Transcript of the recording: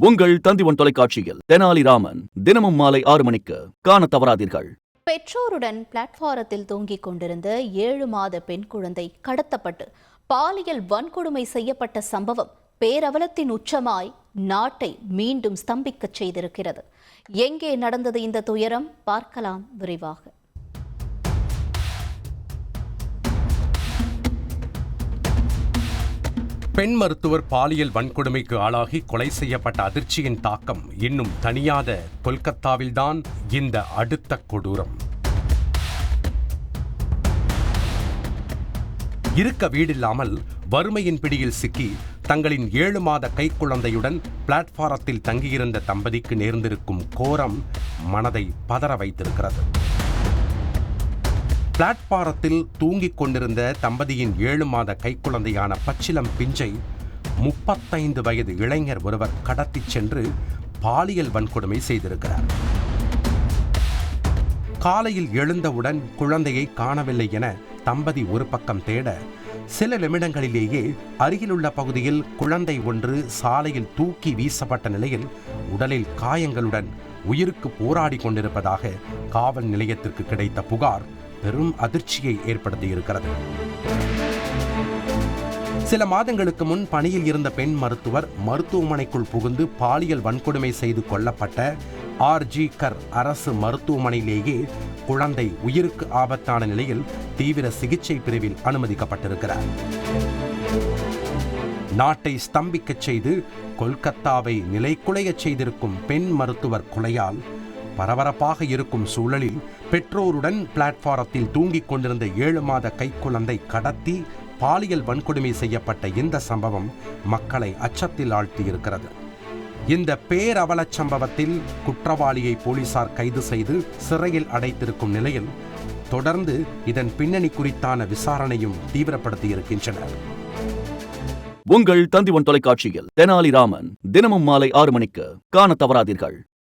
உங்கள் தந்திவன் தொலைக்காட்சியில் தெனாலிராமன் தினமும் மாலை ஆறு மணிக்கு காண தவறாதீர்கள். பெற்றோருடன் பிளாட்பாரத்தில் தூங்கிக் கொண்டிருந்த ஏழு மாத பெண் குழந்தை கடத்தப்பட்டு பாலியல் வன்கொடுமை செய்யப்பட்ட சம்பவம் பேரவலத்தின் உச்சமாய் நாட்டை மீண்டும் ஸ்தம்பிக்கச் செய்திருக்கிறது. எங்கே நடந்தது இந்த துயரம்? பார்க்கலாம் விரிவாக. பெண் மருத்துவர் பாலியல் வன்கொடுமைக்கு ஆளாகி கொலை செய்யப்பட்ட அதிர்ச்சியின் தாக்கம் இன்னும் தணியாத கொல்கத்தாவில்தான் இந்த அடுத்த கொடூரம். இருக்க வீடில்லாமல் வறுமையின் பிடியில் சிக்கி தங்களின் ஏழு மாத கைக்குழந்தையுடன் பிளாட்பாரத்தில் தங்கியிருந்த தம்பதிக்கு நேர்ந்திருக்கும் கோரம் மனதை பதற வைத்திருக்கிறது. பிளாட்பாரத்தில் தூங்கிக் கொண்டிருந்த தம்பதியின் ஏழு மாத கைக்குழந்தையான பச்சிலம் பிஞ்சை முப்பத்தைந்து வயது இளைஞர் ஒருவர் கடத்திச் சென்று பாலியல் வன்கொடுமை செய்திருக்கிறார். காலையில் எழுந்தவுடன் குழந்தையை காணவில்லை என தம்பதி ஒரு பக்கம் தேட சில நிமிடங்களிலேயே அருகிலுள்ள பகுதியில் குழந்தை ஒன்று சாலையில் தூக்கி வீசப்பட்ட நிலையில் உடலில் காயங்களுடன் உயிருக்கு போராடி கொண்டிருப்பதாக காவல் நிலையத்திற்கு கிடைத்த புகார். பெரும் அதிர்ச்சியை ஏற்படுத்தியிருக்கிறது. சில மாதங்களுக்கு முன் பணியில் இருந்த பெண் மருத்துவர் மருத்துவமனைக்குள் புகுந்து பாலியல் வன்கொடுமை செய்து கொல்லப்பட்ட ஆர்ஜி கர் அரசு மருத்துவமனையிலேயே குழந்தை உயிருக்கு ஆபத்தான நிலையில் தீவிர சிகிச்சை பிரிவில் அனுமதிக்கப்பட்டிருக்கிறார். நாட்டை ஸ்தம்பிக்கச் செய்து கொல்கத்தாவை நிலைக்குலையச் செய்திருக்கும் பெண் மருத்துவர் கொலையால் பரபரப்பாக இருக்கும் சூழலில் பெற்றோருடன் பிளாட்பாரத்தில் தூங்கிக் கொண்டிருந்த ஏழு மாத கைக்குழந்தை கடத்தி பாலியல் வன்கொடுமை செய்யப்பட்ட இந்த சம்பவம் மக்களை அச்சத்தில் ஆழ்த்தியிருக்கிறது. இந்த பேரவலச் சம்பவத்தில் குற்றவாளியை போலீசார் கைது செய்து சிறையில் அடைத்திருக்கும் நிலையில் தொடர்ந்து இதன் பின்னணி குறித்தான விசாரணையும் தீவிரப்படுத்தியிருக்கின்றனர். உங்கள் தந்திவன் தொலைக்காட்சியில் தெனாலிராமன் தினமும் மாலை ஆறு மணிக்கு காண தவறாதீர்கள்.